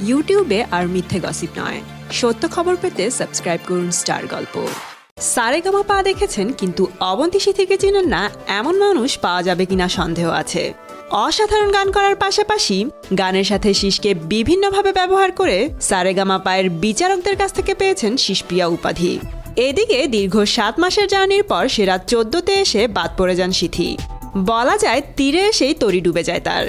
ইউটিউবে আর মিথ্যে গসিপ নয়। সত্য খবর পেতে সাবস্ক্রাইব করুন স্টার গল্প সারেগামা পা দেখেছেন, কিন্তু অবন্তী থেকে চেনেন না, এমন মানুষ পাওয়া যাবে কিনা সন্দেহ আছে। অসাধারণ গান করার পাশাপাশি গানের সাথে শীষকে বিভিন্নভাবে ব্যবহার করে সারেগামা পায়ের বিচারকদের কাছ থেকে পেয়েছেন শীষপ্রিয়া উপাধি। এদিকে দীর্ঘ সাত মাসের জার্নির পর সেরা চোদ্দতে এসে বাদ পড়ে যান সিথি। বলা যায়, তীরে এসেই তরি ডুবে যায় তার।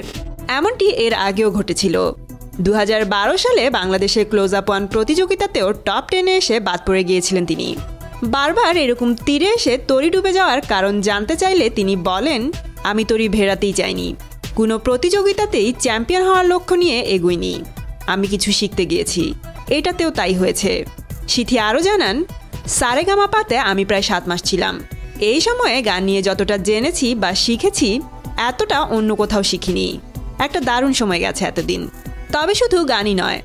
এমনটি এর আগেও ঘটেছিল। দু হাজার বারো সালে বাংলাদেশে ক্লোজ আপ ওয়ান প্রতিযোগিতাতেও টপ টেনে এসে বাদ পড়ে গিয়েছিলেন তিনি। বারবার এরকম তীরে এসে তরি ডুবে যাওয়ার কারণ জানতে চাইলে তিনি বলেন, আমি তরি ভেড়াতেই চাইনি কোনো প্রতিযোগিতাতেই চ্যাম্পিয়ন হওয়ার লক্ষ্য নিয়ে এগোইনি। আমি কিছু শিখতে গিয়েছি। এটাতেও তাই হয়েছে। সিথি আরও জানান সারেগামা পাতে আমি প্রায় সাত মাস ছিলাম। এই সময়ে গান নিয়ে যতটা জেনেছি বা শিখেছি, এতটা অন্য কোথাও শিখিনি। একটা দারুণ সময় গেছে এতদিন। তবে শুধু গানই নয়,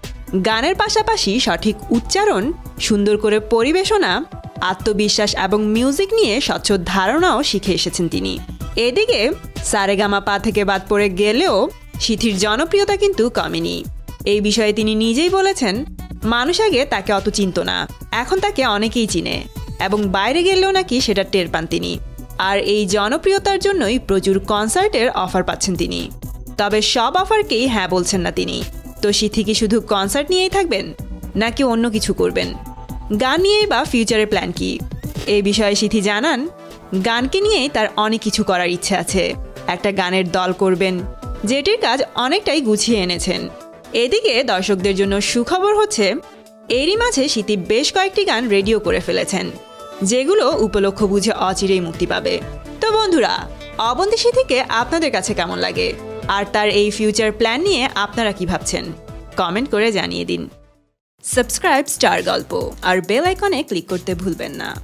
গানের পাশাপাশি সঠিক উচ্চারণ, সুন্দর করে পরিবেশনা, আত্মবিশ্বাস এবং মিউজিক নিয়ে স্বচ্ছ ধারণাও শিখে এসেছেন তিনি। এদিকে, সারেগামা পা থেকে বাদ পড়ে গেলেও সিথির জনপ্রিয়তা কিন্তু কমেনি। এই বিষয়ে তিনি নিজেই বলেছেন, মানুষ আগে তাকে অত চিনত না, এখন তাকে অনেকেই চিনে এবং বাইরে গেলেও নাকি সেটা টের পান তিনি। আর এই জনপ্রিয়তার জন্যই প্রচুর কনসার্টের অফার পাচ্ছেন তিনি। তবে সব অফারকেই হ্যাঁ বলছেন না তিনি। তো সিথি কি শুধু কনসার্ট নিয়েই থাকবেন, নাকি অন্য কিছু করবেন? গান নিয়েই বা ফিউচারের প্ল্যান কি? এই বিষয়ে সিথি জানান, গানকে নিয়েই তার অনেক কিছু করার ইচ্ছে আছে। একটা গানের দল করবেন, যেটির কাজ অনেকটাই গুছিয়ে এনেছেন। এদিকে দর্শকদের জন্য সুখবর হচ্ছে, এরই মাঝে সিথি বেশ কয়েকটি গান রেডিও করে ফেলেছেন, যেগুলো উপলক্ষ বুঝে অচিরেই মুক্তি পাবে। তো বন্ধুরা অবন্তিশী সিথিকে আপনাদের কাছে কেমন লাগে? আর তার এই ফিউচার প্ল্যান নিয়ে আপনারা কি ভাবছেন? কমেন্ট করে জানিয়ে দিন। সাবস্ক্রাইব স্টার গল্প আর বেল আইকনে ক্লিক করতে ভুলবেন না।